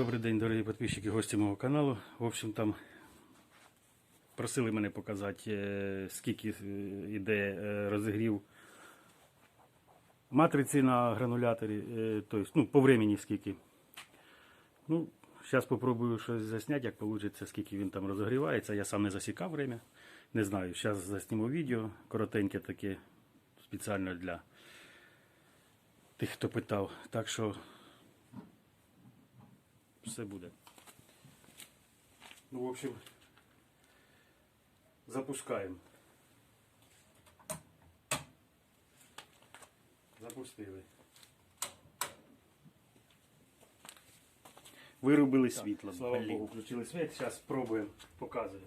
Добрий день, дорогі підписчики, гості мого каналу. В общем, там просили мене показати, е, скільки е, йде е, розігрів матриці на грануляторі, е, тобто, ну, по времени скільки. Ну, зараз спробую щось засняти, як вийде, скільки він там розогрівається. Я сам не засікав время. Не знаю. Зараз засніму відео, коротеньке таке, спеціально для тих, хто питав. Так що все буде. Ну, в общем, запускаємо. Запустили. Вирубили світло. Слава. Богу, включили світ. Зараз спробуємо, показую.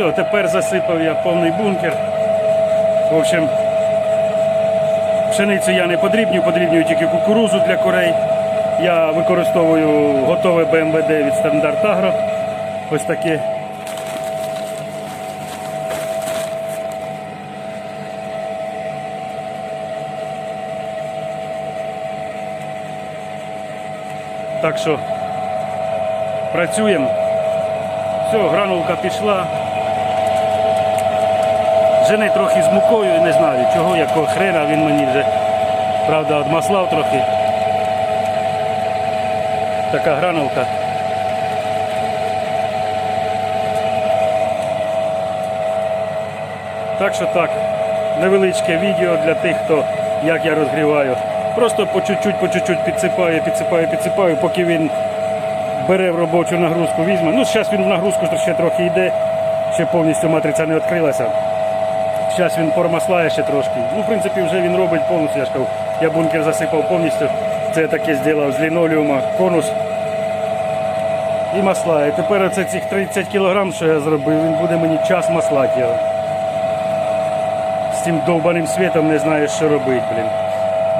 Все, тепер засипав я повний бункер. В общем, Пшеницю я не подрібнюю, подрібнюю тільки кукурузу для курей. Я використовую готове БМВД від Стандарт Агро. Ось таке. Так що працюємо. Все, гранулка пішла. Жени трохи з мукою, не знаю чого, якого хрена він мені вже, правда, одмаслав трохи. Така гранулка. Так що так, невеличке відео для тих, хто як я розгріваю. Просто по чуть-чуть, по чуть-чуть підсипаю, підсипаю, підсипаю, поки він бере в робочу нагрузку, візьме. Ну, зараз він в нагрузку ще трохи йде, ще повністю матриця не відкрилася. Зараз він промаслає ще трошки. Ну, в принципі, вже він робить повністю, я ж кажу, я бункер засипав повністю. Це я таке зробив з лінолеума, конус і масла. І тепер оце цих 30 кг, що я зробив, він буде мені час маслати. З цим довбаним світом не знаєш, що робити, блін.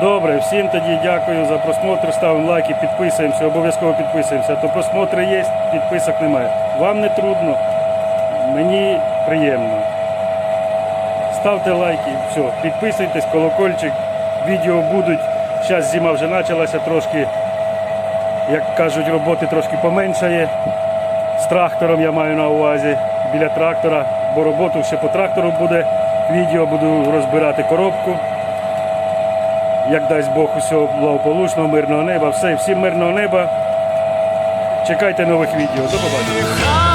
Добре, всім тоді дякую за просмотр. Ставимо лайки, підписуємося, обов'язково підписуємося. То просмотри є, підписок немає. Вам не трудно, мені приємно. Ставте лайки, все, підписуйтесь, колокольчик, відео будуть. Зараз зима вже почалася трошки, як кажуть, роботи трошки поменшає. З трактором я маю на увазі біля трактора, бо роботу ще по трактору буде. Відео буду розбирати коробку. Як дасть Бог усього благополучного, мирного неба, все, всім мирного неба. Чекайте нових відео. До побачення.